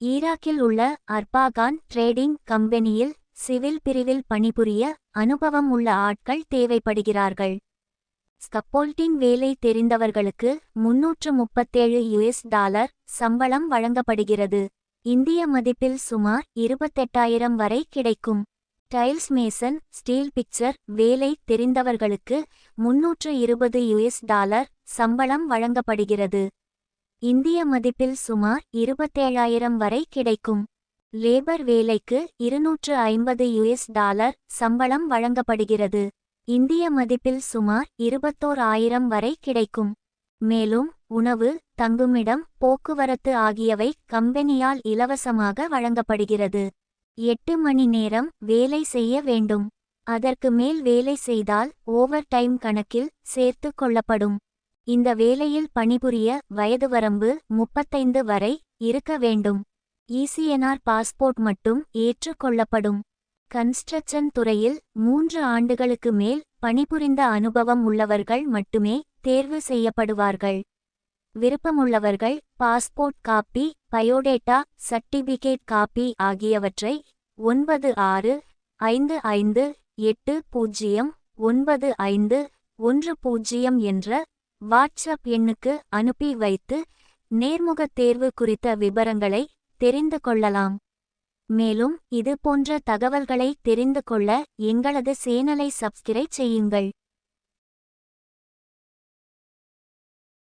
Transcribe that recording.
ஈராக்கில் உள்ள அர்பாகான் ட்ரேடிங் கம்பெனியில் சிவில் பிரிவில் பணிபுரிய அனுபவம் உள்ள ஆட்கள் தேவைப்படுகிறார்கள். ஸ்கப்போல்டிங் வேலை தெரிந்தவர்களுக்கு முன்னூற்று முப்பத்தேழு யுஎஸ் டாலர் சம்பளம் வழங்கப்படுகிறது. இந்திய மதிப்பில் சுமார் இருபத்தெட்டாயிரம் வரை கிடைக்கும். டைல்ஸ் மேசன் ஸ்டீல் பிக்சர் வேலை தெரிந்தவர்களுக்கு முன்னூற்று இருபது யுஎஸ் டாலர் சம்பளம் வழங்கப்படுகிறது. இந்திய மதிப்பில் சுமார் இருபத்தேழாயிரம் வரை கிடைக்கும். லேபர் வேலைக்கு இருநூற்று ஐம்பது யுஎஸ் டாலர் சம்பளம் வழங்கப்படுகிறது. இந்திய மதிப்பில் சுமார் இருபத்தோர் ஆயிரம் வரை கிடைக்கும். மேலும் உணவு தங்குமிடம் போக்குவரத்து ஆகியவை கம்பெனியால் இலவசமாக வழங்கப்படுகிறது. எட்டு மணி நேரம் வேலை செய்ய வேண்டும். அதற்கு மேல் வேலை செய்தால் ஓவர் டைம் கணக்கில் சேர்த்து கொள்ளப்படும். இந்த வேலையில் பணிபுரிய வயது வரம்பு முப்பத்தைந்து வரை இருக்க வேண்டும். இசிஎன்ஆர் பாஸ்போர்ட் மட்டும் ஏற்றுக்கொள்ளப்படும் கன்ஸ்ட்ரக்ஷன் துறையில் மூன்று ஆண்டுகளுக்கு மேல் பணிபுரிந்த அனுபவம் உள்ளவர்கள் மட்டுமே தேர்வு செய்யப்படுவார்கள். விருப்பமுள்ளவர்கள் passport copy biodata certificate copy ஆகியவற்றை ஒன்பது ஆறு ஐந்து ஐந்து எட்டு பூஜ்ஜியம் ஒன்பது ஐந்து ஒன்று பூஜ்ஜியம் என்ற வாட்ஸ்அப் எண்ணுக்கு அனுப்பி வைத்து நேர்முகத் தேர்வு குறித்த விவரங்களை தெரிந்து கொள்ளலாம். மேலும் இது போன்ற தகவல்களை தெரிந்து கொள்ள எங்களது சேனலை சப்ஸ்கிரைப் செய்யுங்கள்.